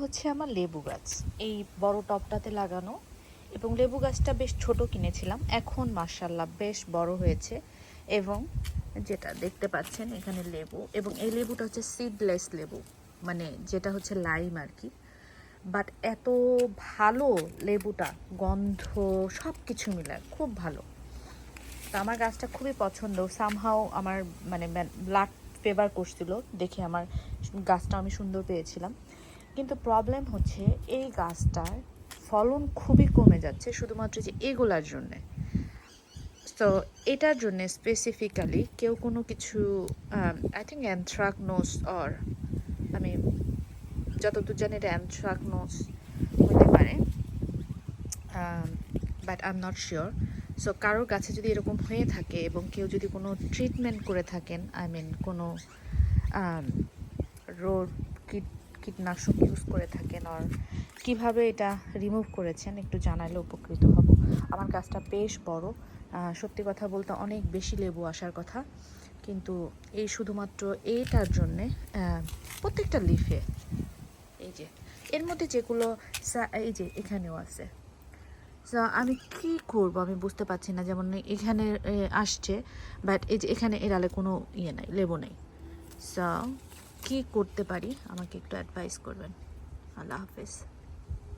হচ্ছে আমার লেবু গাছ। এই বড় টবটাতে লাগানো এবং লেবু গাছটা বেশ ছোট কিনেছিলাম। এখন মার্শাল্লাহ বেশ বড় হয়েছে এবং যেটা দেখতে পাচ্ছেন এখানে লেবু এবং এই লেবুটা হচ্ছে সিডলেস লেবু মানে যেটা হচ্ছে লাইম আর কি। বাট এত ভালো লেবুটা, গন্ধ সব কিছু মিলায়, খুব ভালো। তো আমার গাছটা খুবই পছন্দ। সামহাও আমার মানে লাক ফেভার করছিল দেখে আমার গাছটা আমি সুন্দর পেয়েছিলাম। কিন্তু প্রবলেম হচ্ছে এই গাছটার ফলন খুবই কমে যাচ্ছে শুধুমাত্র যে এগুলার জন্যে। তো এটার জন্য স্পেসিফিক্যালি কেউ কোনো কিছু আই থিঙ্ক অ্যানথ্রাকনোস অর আমি যতদূর জানি এটা অ্যানথ্রাকনোস হতে পারে but I am not sure so কারোর কাছে যদি এরকম হয়ে থাকে এবং কেউ যদি কোনো ট্রিটমেন্ট করে থাকেন আই মিন কোনো রোড কীট কীটনাশক ইউজ করে থাকেন আর কীভাবে এটা রিমুভ করেছেন একটু জানালে উপকৃত হব। আমার গাছটা বেশ বড়। সত্যি কথা বলতে অনেক বেশি লেবু আসার কথা। কিন্তু এই শুধুমাত্র এইটার জন্যে প্রত্যেকটা লিফে এই যে, এর মধ্যে যেগুলো এই যে এখানেও আছে। আমি কি করব আমি বুঝতে পারছি না। যেমন এখানে আসছে বাট এই যে এখানে এরালে কোনো ইয়ে নাই, লেবু নেই। সো কি করতে পারি? আমাকে একটু অ্যাডভাইস করবেন। আল্লাহ হাফেজ।